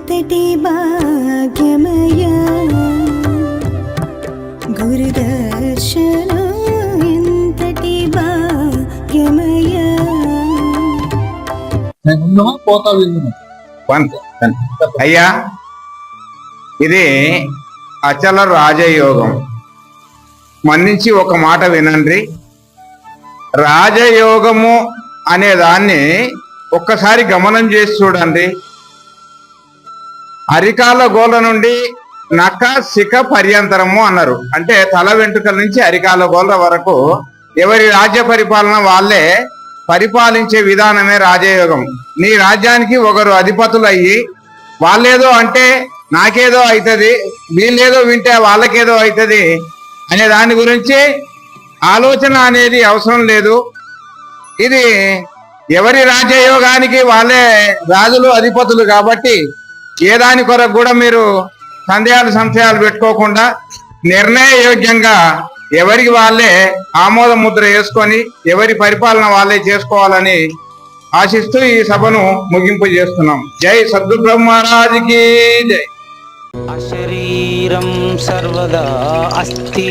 ఎంతటి భాగ్యమయా గురుదర్శన ఎంతటి భాగ్యమయా అయ్యా ఇది అచల రాజయోగం. మన్నించి ఒక మాట వినండి. రాజయోగము అనే దాన్ని ఒక్కసారి గమనం చేసి చూడండి. అరికాల గోల నుండి నక శిఖ పర్యంతరము అన్నారు. అంటే తల వెంట్రుకల నుంచి అరికాల గోల వరకు ఎవరి రాజ్య పరిపాలన వాళ్ళే పరిపాలించే విధానమే రాజయోగం. నీ రాజ్యానికి ఒకరు అధిపతులు అయ్యి వాళ్ళేదో అంటే నాకేదో అవుతుంది వీళ్ళేదో వింటే వాళ్ళకేదో అవుతుంది అనే దాని గురించి ఆలోచన అనేది అవసరం లేదు. ఇది ఎవరి రాజయోగానికి వాళ్ళే రాజులు అధిపతులు కాబట్టి ఏ దాని కొరకు కూడా మీరు సందేహాలు సంశయాలు పెట్టుకోకుండా నిర్ణయయోగ్యంగా ఎవరికి వాళ్ళే ఆమోద ముద్ర వేసుకొని ఎవరి పరిపాలన వాళ్ళే చేసుకోవాలని ఆశిస్తూ ఈ సభను ముగింపు చేస్తున్నాం. జై సద్దు బ్రహ్మరాజుకి జై. అశరీరం సర్వదా అస్తి.